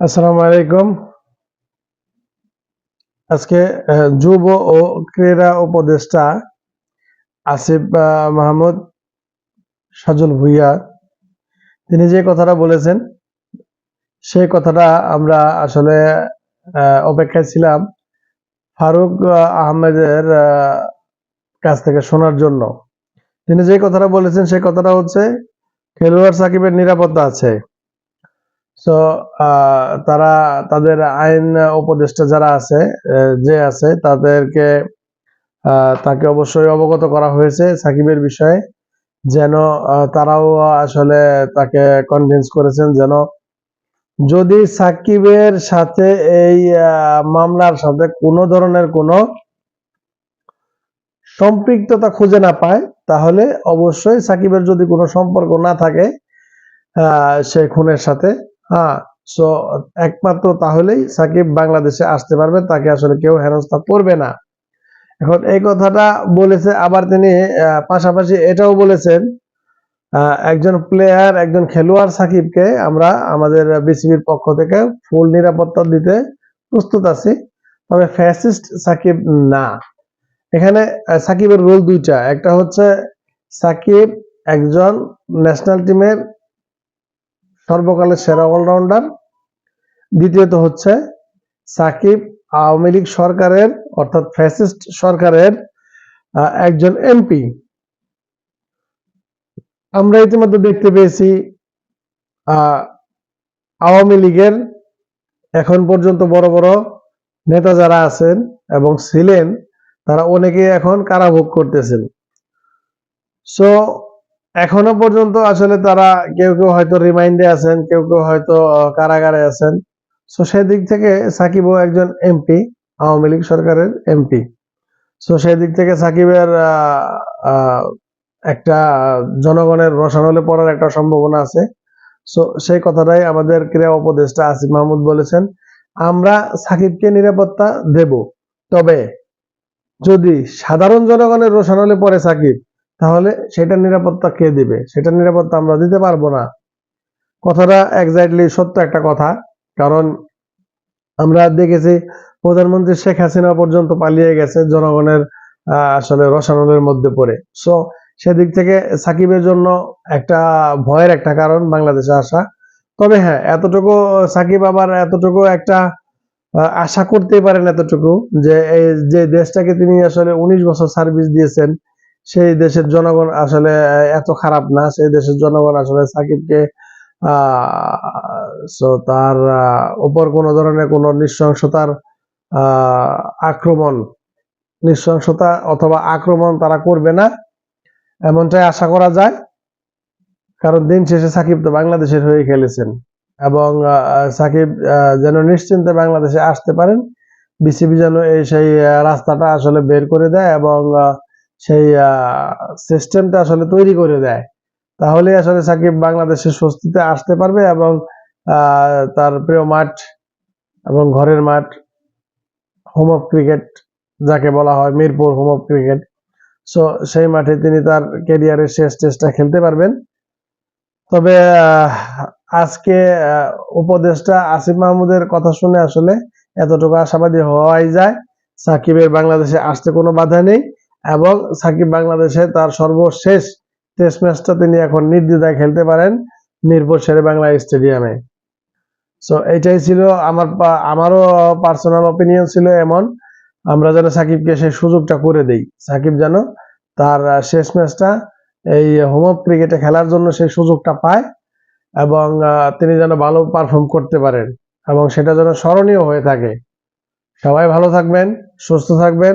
আসসালামু আলাইকুম। আজকে যুব ও ক্রীড়া উপদেষ্টা আসিফ মাহমুদ সাজুল ভুইয়া, তিনি যে কথাটা বলেছেন সেই কথাটা আমরা আসলে অপেক্ষায় ছিলাম ফারুক আহমেদের কাছ থেকে শোনার জন্য। তিনি যে কথাটা বলেছেন সেই কথাটা হচ্ছে, খেলোয়াড় সাকিবের নিরাপত্তা আছে। সো তারা, তাদের আইন উপদেষ্টা যারা আছে যে আছে, তাদেরকে তাকে অবশ্যই অবগত করা হয়েছে সাকিবের বিষয়ে, যেন তারাও আসলে তাকে কনভিন্স করেছেন যেন যদি সাকিবের সাথে এই মামলার সাথে কোনো ধরনের কোনো সম্পৃক্ততা খুঁজে না পায়, তাহলে অবশ্যই সাকিবের যদি কোনো সম্পর্ক না থাকে সে খুনের সাথে হ্যাঁ সো একমাত্র তাহলেই সাকিব বাংলাদেশে আসতে পারবে, তাকে আসলে কেউ হেনস্থা করবে না। এখন এই কথাটা বলেছে, আবার তিনি পাশাপাশি এটাও বলেছেন একজন প্লেয়ার একজন খেলোয়াড় সাকিবকে আমরা আমাদের বিসিবির পক্ষ থেকে ফুল নিরাপত্তা দিতে প্রস্তুত আছি, তবে ফ্যাসিস্ট সাকিব না। এখানে সাকিবের রোল দুইটা, একটা হচ্ছে সাকিব একজন ন্যাশনাল টিমের সর্বকালের সেরা অলরাউন্ডার। দ্বিতীয়ত হচ্ছে সাকিব আওয়ামী লীগ সরকারের, অর্থাৎ ফ্যাসিস্ট সরকারের একজন এমপি। আমরা ইতিমধ্যে দেখতে পেয়েছি আওয়ামী লীগের এখন পর্যন্ত বড় বড় নেতা যারা আছেন এবং ছিলেন, তারা অনেকে এখন কারাভোগ করতেছেন। সো এখনও পর্যন্ত আসলে তারা কেউ কেউ হয়তো রিমাইন্ডে আছেন, কেউ কেউ হয়তো কারাগারে আছেন। সো সেদিক থেকে সাকিবও একজন এমপি, আওয়ামী লীগ সরকারের এমপি। সো সেই দিক থেকে সাকিবের একটা, জনগণের রসানলে পড়ার একটা সম্ভাবনা আছে। সো সেই কথাটাই আমাদের ক্রীড়া উপদেষ্টা আসিফ মাহমুদ বলেছেন, আমরা সাকিবকে নিরাপত্তা দেব, তবে যদি সাধারণ জনগণের রোশানলে পড়ে সাকিব তাহলে সেটার নিরাপত্তা কে দিবে? সেটার নিরাপত্তা আমরা দিতে পারব না। কথাটা এক্স্যাক্টলি সত্য একটা কথা, কারণ আমরা দেখেছি প্রধানমন্ত্রী শেখ হাসিনা পর্যন্ত পালিয়ে গেছে জনগণের আসলে রসানলের মধ্যে পড়ে। সো সেদিক থেকে সাকিবের জন্য একটা ভয়ের একটা কারণ বাংলাদেশে আসা। তবে হ্যাঁ এতটুকু সাকিব আবার এতটুকু একটা আশা করতেই পারেন এতটুকু যে এই যে দেশটাকে তিনি আসলে উনিশ বছর সার্ভিস দিয়েছেন সেই দেশের জনগণ আসলে এত খারাপ না। সেই দেশের জনগণ আসলে সাকিবকে তার উপর কোনো ধরনের কোনো নৃশংসতার আক্রমণ, নৃশংসতা অথবা আক্রমণ তারা করবে না, এমনটাই আশা করা যায়। কারণ দিন শেষে সাকিব তো বাংলাদেশের হয়ে খেলেছেন। এবং সাকিব যেন নিশ্চিন্তে বাংলাদেশে আসতে পারেন, বিসিবি যেন এই সেই রাস্তাটা আসলে বের করে দেয় এবং সেই সিস্টেমটা আসলে তৈরি করে দেয়। তাহলে আসলে সাকিব বাংলাদেশে স্বস্তিতে আসতে পারবে এবং তার প্রিয় মাঠ এবং ঘরের মাঠ হোম অফ ক্রিকেট যাকে বলা হয় Mirpur home of cricket so সেই মাঠে তিনি তার ক্যারিয়ারের শেষ টেস্টটা খেলতে পারবেন। তবে আজকে উপদেষ্টা আসিফ মাহমুদের কথা শুনে আসলে এতটুকু আশাবাদী হওয়াই যায়। সাকিবের বাংলাদেশে আসতে কোনো বাধা নেই। এবং সাকিব বাংলাদেশে তার সর্বশেষ টেস্ট ম্যাচটা তিনি এখন নির্দ্বিধায় খেলতে পারেন মিরপুর শেরে বাংলা স্টেডিয়ামে। সো এটাই ছিল আমার আমারও পার্সোনাল অপিনিয়ন ছিল এমন। আমরা যেন সাকিবকে সেই সুযোগটা করে দেই। সাকিব যেন তার শেষ ম্যাচটা এই হোম অফ ক্রিকেটে খেলার জন্য সেই সুযোগটা পায় এবং তিনি যেন ভালো পারফর্ম করতে পারেন এবং সেটা যেন স্মরণীয় হয়ে থাকে। সবাই ভালো থাকবেন, সুস্থ থাকবেন।